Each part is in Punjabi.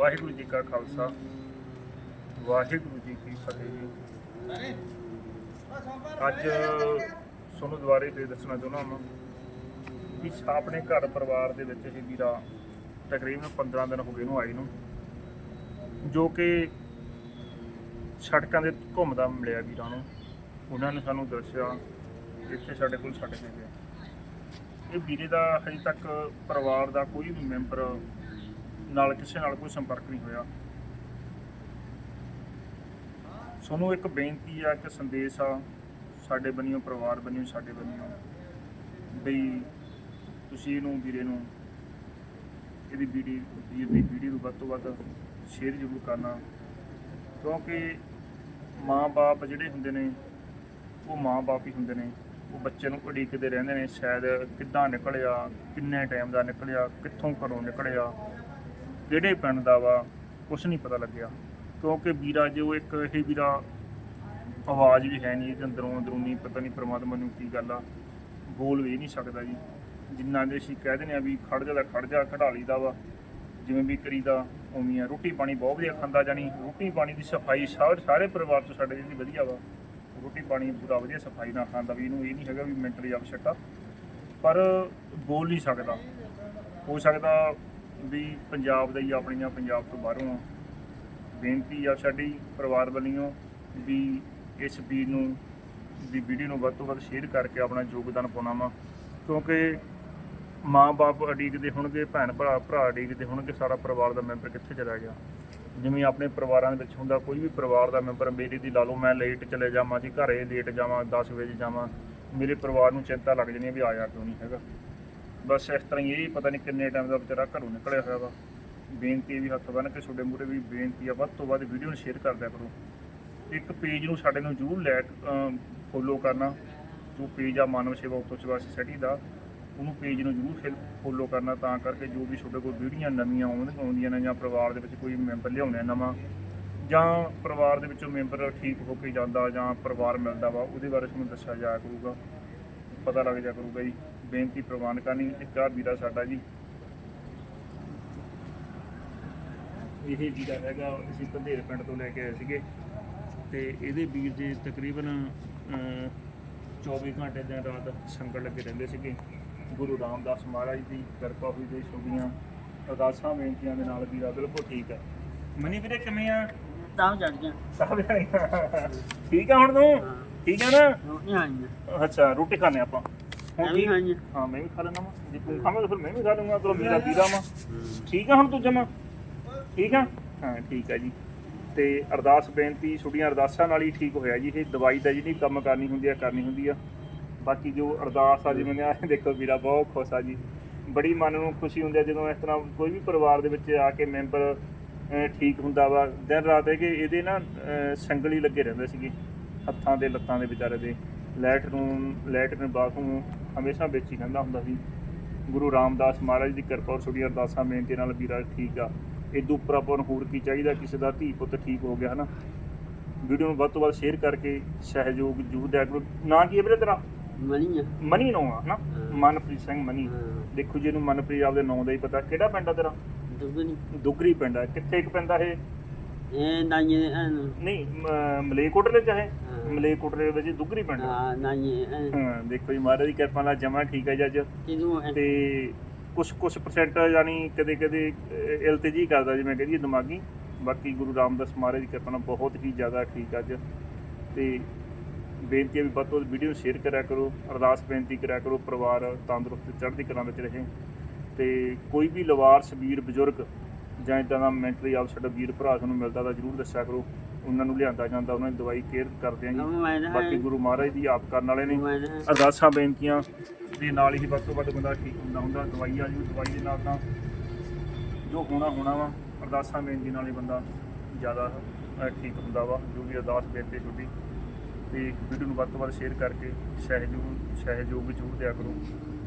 ਵਾਹਿਗੁਰੂ ਜੀ ਕਾ ਖਾਲਸਾ। ਵਾਹਿਗੁਰੂ ਜੀ ਕੀ ਫਤਿਹ ਜੀ। ਅੱਜ ਤੁਹਾਨੂੰ ਦੁਬਾਰੇ ਤੇ ਦੱਸਣਾ ਚਾਹੁੰਦਾ ਹਾਂ ਕਿ ਆਪਣੇ ਘਰ ਪਰਿਵਾਰ ਦੇ ਵਿੱਚ ਇਹ ਵੀਰਾ ਤਕਰੀਬਨ 15 ਦਿਨ ਹੋ ਗਏ ਨੂੰ ਆਈ ਨੂੰ, ਜੋ ਕਿ ਸੜਕਾਂ ਦੇ ਘੁੰਮਦਾ ਮਿਲਿਆ ਵੀਰਾਂ ਨੂੰ। ਉਹਨਾਂ ਨੇ ਸਾਨੂੰ ਦੱਸਿਆ, ਇੱਥੇ ਸਾਡੇ ਕੋਲ ਛੱਡ ਕੇ ਗਏ ਇਹ ਵੀਰੇ ਦਾ ਹਜੇ ਤੱਕ ਪਰਿਵਾਰ ਦਾ ਕੋਈ ਵੀ ਮੈਂਬਰ ਨਾਲ ਕਿਸੇ ਨਾਲ ਕੋਈ ਸੰਪਰਕ ਨਹੀਂ ਹੋਇਆ। ਤੁਹਾਨੂੰ ਇੱਕ ਬੇਨਤੀ ਆ ਕਿ ਸੰਦੇਸ਼ ਆ, ਸਾਡੇ ਬੰਨਿਓ, ਪਰਿਵਾਰ ਬਣਿਓ ਸਾਡੇ ਬਣਿਓ ਬਈ ਤੁਸੀਂ ਇਹਨੂੰ, ਵੀਰੇ ਨੂੰ ਇਹਦੀ ਵੀਡੀਓ ਵੀਰ ਦੀ ਵੀਡੀਓ ਨੂੰ ਵੱਧ ਤੋਂ ਵੱਧ ਸ਼ੇਅਰ ਜ਼ਰੂਰ ਕਰਨਾ। ਕਿਉਂਕਿ ਮਾਂ-ਬਾਪ ਜਿਹੜੇ ਹੁੰਦੇ ਨੇ, ਉਹ ਮਾਂ-ਬਾਪ ਹੀ ਹੁੰਦੇ ਨੇ। ਉਹ ਬੱਚੇ ਨੂੰ ਉਡੀਕਦੇ ਰਹਿੰਦੇ ਨੇ, ਸ਼ਾਇਦ ਕਿੱਦਾਂ ਨਿਕਲਿਆ, ਕਿੰਨੇ ਟਾਈਮ ਦਾ ਨਿਕਲਿਆ, ਕਿੱਥੋਂ ਘਰੋਂ ਨਿਕਲਿਆ। ਕਿਹੜੇ ਪਿੰਡ ਦਾ ਵਾ, ਕੁਛ ਨਹੀਂ ਪਤਾ ਲੱਗਿਆ। ਕਿਉਂਕਿ ਵੀਰਾ ਜੋ ਇੱਕ ਇਹ ਵੀਰਾ ਆਵਾਜ਼ ਵੀ ਹੈ ਨਹੀਂ, ਇਹਦੇ ਅੰਦਰੋਂ ਅੰਦਰੂਨੀ ਪਤਾ ਨਹੀਂ ਪ੍ਰਮਾਤਮਾ ਨੂੰ ਕੀ ਗੱਲ ਆ। ਬੋਲ ਵੀ ਨਹੀਂ ਸਕਦਾ ਜੀ। ਜਿੰਨਾ ਦੇ ਅਸੀਂ ਕਹਿ ਦਿੰਦੇ ਆ ਵੀ ਖੜ ਜਾ ਤਾਂ ਖੜ ਜਾ ਖੜਾ ਲਈਦਾ ਵਾ। ਜਿਵੇਂ ਵੀ ਕਰੀਦਾ, ਉਵੇਂ ਆ। ਰੋਟੀ ਪਾਣੀ ਬਹੁਤ ਵਧੀਆ ਖਾਂਦਾ ਜਾਨੀ ਰੋਟੀ ਪਾਣੀ ਦੀ ਸਫ਼ਾਈ ਸਾਰੇ ਸਾਰੇ ਪਰਿਵਾਰ ਤੋਂ ਸਾਡੇ ਜਿਹੜੀ ਵਧੀਆ ਵਾ। ਰੋਟੀ ਪਾਣੀ ਪੂਰਾ ਵਧੀਆ ਸਫ਼ਾਈ ਨਾਲ ਖਾਂਦਾ ਵੀ ਇਹਨੂੰ, ਇਹ ਨਹੀਂ ਹੈਗਾ ਵੀ ਮੈਂਟਲੀ ਅਪਸੈਟ ਆ ਪਰ ਬੋਲ ਨਹੀਂ ਸਕਦਾ। ਹੋ ਸਕਦਾ ਵੀ ਪੰਜਾਬ ਦਾ ਹੀ ਆਪਣੀ ਪੰਜਾਬ ਤੋਂ ਬਾਹਰੋਂ ਆ। ਬੇਨਤੀ ਆ ਸਾਡੀ ਪਰਿਵਾਰ ਵੱਲੋਂ ਵੀ ਇਸ ਵੀਰ ਨੂੰ, ਦੀ ਵੀਡੀਓ ਨੂੰ ਵੱਧ ਤੋਂ ਵੱਧ ਸ਼ੇਅਰ ਕਰਕੇ ਆਪਣਾ ਯੋਗਦਾਨ ਪਾਉਣਾ ਵਾ। ਕਿਉਂਕਿ ਮਾਂ-ਬਾਪ ਉਡੀਕਦੇ ਹੋਣਗੇ ਭੈਣ ਭਰਾ ਭਰਾ ਉਡੀਕਦੇ ਹੋਣਗੇ, ਸਾਰਾ ਪਰਿਵਾਰ ਦਾ ਮੈਂਬਰ ਕਿੱਥੇ ਚਲਾ ਗਿਆ? ਜਿਵੇਂ ਆਪਣੇ ਪਰਿਵਾਰਾਂ ਦੇ ਵਿੱਚ ਹੁੰਦਾ, ਕੋਈ ਵੀ ਪਰਿਵਾਰ ਦਾ ਮੈਂਬਰ ਮੇਰੇ ਦੀ ਲਾ ਲਓ, ਮੈਂ ਲੇਟ ਚਲੇ ਜਾਵਾਂ ਜੀ, ਘਰੇ ਲੇਟ ਜਾਵਾਂ 10 ਵਜੇ ਜਾਵਾਂ, ਮੇਰੇ ਪਰਿਵਾਰ ਨੂੰ ਚਿੰਤਾ ਲੱਗ ਜਣੀ ਵੀ ਆਇਆ ਕਿਉਂ ਨਹੀਂ ਹੈਗਾ। ਬਸ ਇਸ ਤਰ੍ਹਾਂ ਹੀ ਇਹ ਪਤਾ ਨਹੀਂ ਕਿੰਨੇ ਟਾਈਮ ਦਾ ਵਿਚਾਰਾ ਘਰੋਂ ਨਿਕਲਿਆ ਹੋਇਆ ਵਾ। ਬੇਨਤੀ ਹੈ ਵੀ ਹੱਥ ਬੰਨ੍ਹ ਕੇ ਤੁਹਾਡੇ ਮੂਹਰੇ ਵੀ ਬੇਨਤੀ ਆ, ਵੱਧ ਤੋਂ ਵੱਧ ਵੀਡੀਓ ਨੂੰ ਸ਼ੇਅਰ ਕਰ ਦਿਆ ਕਰੋ। ਇੱਕ ਪੇਜ ਨੂੰ ਸਾਡੇ ਨੂੰ ਜ਼ਰੂਰ ਲੈ ਫੋਲੋ ਕਰਨਾ। ਜੋ ਪੇਜ ਆ ਮਾਨਵ ਸੇਵਾ ਉਤੋਂ ਸੇਵਾ ਸੋਸਾਇਟੀ ਦਾ, ਉਹਨੂੰ ਪੇਜ ਨੂੰ ਜ਼ਰੂਰ ਫੋਲੋ ਕਰਨਾ, ਤਾਂ ਕਰਕੇ ਜੋ ਵੀ ਤੁਹਾਡੇ ਕੋਲ ਵੀਡੀਓ ਨਵੀਆਂ ਆਉਂਦੀਆਂ ਆਉਂਦੀਆਂ ਨੇ ਜਾਂ ਪਰਿਵਾਰ ਦੇ ਵਿੱਚ ਕੋਈ ਮੈਂਬਰ ਲਿਆਉਣਾ ਨਵਾਂ, ਜਾਂ ਪਰਿਵਾਰ ਦੇ ਵਿੱਚੋਂ ਮੈਂਬਰ ਠੀਕ ਹੋ ਕੇ ਜਾਂਦਾ ਜਾਂ ਪਰਿਵਾਰ ਮਿਲਦਾ ਵਾ, ਉਹਦੇ ਬਾਰੇ ਤੁਹਾਨੂੰ ਦੱਸਿਆ ਜਾਇਆ ਕਰੂਗਾ। ਪਤਾ ਲੱਗ ਜਾ ਕਰੂਗਾ ਜੀ। ਬੇਨਤੀ ਪ੍ਰਵਾਨ ਕਰਨੀ ਇੱਕ ਆ ਵੀਰਾ ਸਾਡਾ ਜੀ। ਇਹ ਵੀਰਾ ਹੈਗਾ ਅਸੀਂ ਪੰਧੇਰ ਪਿੰਡ ਤੋਂ ਲੈ ਕੇ ਆਏ ਸੀਗੇ। ਤੇ ਇਹਦੇ ਵੀਰ ਦੇ ਤਕਰੀਬਨ ਅਹ, 24 ਘੰਟੇ ਦਿਨ ਰਾਤ ਸੰਗਤ ਲੱਗੇ ਰਹਿੰਦੇ ਸੀਗੇ। ਗੁਰੂ ਰਾਮਦਾਸ ਮਹਾਰਾਜ ਦੀ ਕਿਰਪਾ ਹੋਈ ਦੇ ਛੋਡੀਆਂ ਅਰਦਾਸਾਂ ਬੇਨਤੀਆਂ ਦੇ ਨਾਲ ਵੀਰਾ ਬਿਲਕੁਲ ਠੀਕ ਹੈ ਮਨੀ ਵੀਰੇ ਕਿਵੇਂ ਆ? ਤਾਂ ਚੜ ਗਿਆ। ਸਾਹਿਬ ਠੀਕ ਆ ਹੁਣ ਤੂੰ? ਠੀਕ ਆ ਨਾ? ਰੋਟੀ ਆਈਆਂ ਅੱਛਾ ਰੋਟੀ ਖਾਣੇ ਆਪਾਂ। ਹੁਣ ਮੈਂ ਵੀ ਠੀਕ ਖਾਈਆਂ ਹਾਂ ਮੈਂ ਵੀ ਖਾ ਲੈਣਾ ਵਾ। ਜੇ ਤੂੰ ਖਾਵੇਂ ਤਾਂ ਫਿਰ ਮੈਂ ਵੀ ਖਾ ਲੂੰਗਾ ਤੇਰਾ ਵੀਰਾ ਵੀਰਾ ਵਾ। ਠੀਕ ਆ ਹੁਣ ਤੂੰ ਜਮਾ? ਠੀਕ ਆ? ਹਾਂ ਠੀਕ ਆ ਜੀ। ਤੇ ਅਰਦਾਸ ਬੇਨਤੀ ਛੋਟੀਆਂ ਅਰਦਾਸਾਂ ਨਾਲ ਹੀ ਠੀਕ ਹੋਇਆ ਜੀ। ਇਹ ਦਵਾਈ ਦਾ ਜਿਹੜੀ ਕੰਮ ਕਰਨੀ ਹੁੰਦੀ ਆ ਕਰਨੀ ਹੁੰਦੀ ਆ। ਬਾਕੀ ਜੋ ਅਰਦਾਸ ਆ ਜਿਵੇਂ ਆ ਦੇਖੋ ਵੀਰਾ ਬਹੁਤ ਖੁਸ਼ ਆ ਜੀ। ਬੜੀ ਮਨ ਨੂੰ ਖੁਸ਼ੀ ਹੁੰਦੀ ਆ ਜਦੋਂ ਇਸ ਤਰ੍ਹਾਂ ਕੋਈ ਵੀ ਪਰਿਵਾਰ ਦੇ ਵਿੱਚ ਆ ਕੇ ਮੈਂਬਰ ਠੀਕ ਹੁੰਦਾ ਵਾ। ਦਿਨ ਰਾਤ ਹੈ ਕਿ ਇਹਦੇ ਨਾ ਸੰਗਲੀ ਲੱਗੇ ਰਹਿੰਦੇ ਸੀਗੇ। ਹੱਥਾਂ ਦੇ ਲੱਤਾਂ ਦੇ ਵਿਚਾਰੇ ਦੇ। ਲੈਟਰੂਮ ਲੈਟਰਨ ਬਾਥਰੂਮ ਹਮੇਸ਼ਾ ਵਿੱਚ ਹੀ ਰਹਿੰਦਾ ਹੁੰਦਾ ਸੀ। ਗੁਰੂ ਰਾਮਦਾਸ ਮਹਾਰਾਜ ਦੀ ਕਿਰਪਾ ਔਰ ਛੋਟੀ ਅਰਦਾਸਾਂ ਬੇਨਤੀ ਨਾਲ ਵੀਰਾ ਠੀਕ ਆ। ਇਦੋਂ ਉੱਪਰ ਆਪਾਂ ਨੂੰ ਹੋਰ ਕੀ ਚਾਹੀਦਾ? ਕਿਸੇ ਦਾ ਧੀ ਪੁੱਤ ਠੀਕ ਹੋ ਗਿਆ ਹਨਾ? ਵੀਡੀਓ ਨੂੰ ਵੱਧ ਤੋਂ ਵੱਧ ਸ਼ੇਅਰ ਕਰਕੇ ਸਹਿਯੋਗ ਦਿਆ ਕਰੋ। ਨਾਂ ਕੀ ਹੈ ਵੀਰੇ ਤੇਰਾ? ਮਣੀਆਂ ਮਨੀ ਨਾਂ ਆ ਹਨਾ। ਮਨਪ੍ਰੀਤ ਸਿੰਘ ਮਨੀ। ਦੇਖੋ ਜੀ ਇਹਨੂੰ ਮਨਪ੍ਰੀਤ ਆਪਦੇ ਨਾਂ ਦਾ ਹੀ ਪਤਾ। ਕਿਹੜਾ ਪਿੰਡ ਆ ਤੇਰਾ? ਦੁਗਣੀ ਦੁਗਰੀ ਪਿੰਡ ਆ। ਕਿੱਥੇ ਇੱਕ ਪੈਂਦਾ ਇਹ? ਇਹ ਨਾਈਏ ਐਨ ਨਹੀਂ ਮ- ਮਲੇਰਕੋਟਲੇ ਚ ਹੈ। ਹਾਂ। ਮਲੇਰਕੋਟਲੇ ਦੇ ਵਿੱਚ ਦੁਗਰੀ ਪਿੰਡ ਆ। ਹਾਂ ਨਾਈਏ ਐਨ ਹਾਂ ਦੇਖੋ ਜੀ ਮਹਾਰਾਜ ਦੀ ਕਿਰਪਾ ਨਾਲ ਜਮਾ ਠੀਕ ਹੈ ਜੀ ਅੱਜ। ਕਿਦੋਂ ਐ ਤੇ ਕੁਝ ਕੁਝ ਪਰਸੈਂਟ ਯਾਨੀ ਕਦੇ ਕਦੇ ਇਲਤਜੀ ਕਰਦਾ ਜਿਵੇਂ ਕਹੀਏ ਦਿਮਾਗੀ। ਬਾਕੀ ਗੁਰੂ ਰਾਮਦਾਸ ਮਹਾਰਾਜ ਦੀ ਕਿਰਪਾ ਨਾਲ ਬਹੁਤ ਹੀ ਜ਼ਿਆਦਾ ਠੀਕ ਅੱਜ। ਤੇ ਬੇਨਤੀ ਹੈ ਵੀ ਵੱਧ ਤੋਂ ਵੱਧ ਵੀਡੀਓ ਸ਼ੇਅਰ ਕਰਿਆ ਕਰੋ ਅਰਦਾਸ ਬੇਨਤੀ ਕਰਿਆ ਕਰੋ ਪਰਿਵਾਰ ਤੰਦਰੁਸਤ ਚੜ੍ਹਦੀ ਕਲਾ ਵਿੱਚ ਰਹੇ। ਤੇ ਕੋਈ ਵੀ ਲਵਾਰਸ ਵੀਰ ਬਜ਼ੁਰਗ ਜਾਂ ਇਦਾਂ ਦਾ ਮੈਂਟਲੀ ਅਪਸੈਟ ਵੀਰ ਭਰਾ ਤੁਹਾਨੂੰ ਮਿਲਦਾ ਤਾਂ ਜਰੂਰ ਦੱਸਿਆ ਕਰੋ। ਉਹਨਾਂ ਨੂੰ ਲਿਆਂਦਾ ਜਾਂਦਾ ਉਹਨਾਂ ਦੀ ਦਵਾਈ ਕੇਅਰ ਕਰਦੇ ਆਂ ਜੀ। ਬਾਕੀ ਗੁਰੂ ਮਹਾਰਾਜ ਦੀ ਆਪ ਕਰਨ ਵਾਲੇ ਨੇ। ਅਰਦਾਸਾਂ ਬੇਨਤੀਆਂ ਦੇ ਨਾਲ ਹੀ ਵੱਧ ਤੋਂ ਵੱਧ ਬੰਦਾ ਠੀਕ ਹੁੰਦਾ ਹੁੰਦਾ। ਦਵਾਈ ਆ ਜੀ ਦਵਾਈ ਦੇ ਨਾਲ ਤਾਂ ਜੋ ਹੋਣਾ ਹੋਣਾ ਵਾ। ਅਰਦਾਸਾਂ ਬੇਨਤੀ ਨਾਲ ਹੀ ਬੰਦਾ ਜ਼ਿਆਦਾ ਠੀਕ ਹੁੰਦਾ ਵਾ। ਜੋ ਵੀ ਅਰਦਾਸ ਬੇਨਤੀ ਛੁੱਟੀ ਤੇ ਵੀਡੀਓ ਨੂੰ ਵੱਧ ਤੋਂ ਵੱਧ ਸ਼ੇਅਰ ਕਰਕੇ ਸਹਿਯੋਗ ਸਹਿਯੋਗ ਜ਼ਰੂਰ ਦਿਆ ਕਰੋ।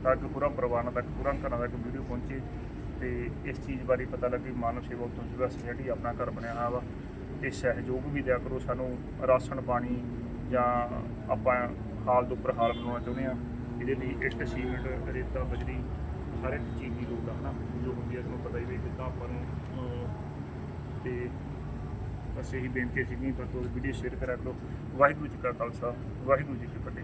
ਤਾਂ ਕਿ ਪੂਰਾ ਪਰਿਵਾਰਾਂ ਤੱਕ ਪੂਰਾ ਘਰਾਂ ਤੱਕ ਵੀਡੀਓ ਪਹੁੰਚੇ। ਤੇ ਇਸ ਚੀਜ਼ ਬਾਰੇ ਪਤਾ ਲੱਗੇ ਮਾਨਵ ਸੇਵਾ ਤੋਂ ਜਿਹੜਾ ਸੋਸਾਇਟੀ ਆਪਣਾ ਘਰ ਬਣਿਆ ਹੋਇਆ ਵਾ ਤੇ ਸਹਿਯੋਗ ਵੀ ਦਿਆ ਕਰੋ ਸਾਨੂੰ ਰਾਸ਼ਨ ਪਾਣੀ ਜਾਂ ਆਪਾਂ ਹਾਲ ਦੇ ਉੱਪਰ ਹਾਲ ਬਣਾਉਣਾ ਚਾਹੁੰਦੇ ਆ ਇਹਦੇ ਲਈ ਇੱਟ ਸੀਮੈਂਟ ਰੇਤਾ ਬਜਰੀ ਹਰ ਇੱਕ ਚੀਜ਼ ਦੀ ਲੋੜ ਆ ਹਨਾ? ਜੋ ਹੁੰਦੀ ਹੈ ਤੁਹਾਨੂੰ ਪਤਾ ਹੀ ਵੀ ਜਿੱਦਾਂ ਆਪਾਂ ਨੂੰ ਅਮ, ਤੇ ਬਸ ਇਹੀ ਬੇਨਤੀ ਸੀਗੀ ਤਾਂ ਤੁਸੀਂ ਵੀਡੀਓ ਸ਼ੇਅਰ ਕਰਾ ਕਰੋ। ਵਾਹਿਗੁਰੂ ਜੀ ਕਾ ਖਾਲਸਾ ਵਾਹਿਗੁਰੂ ਜੀ ਕੀ ਫਤਿਹ।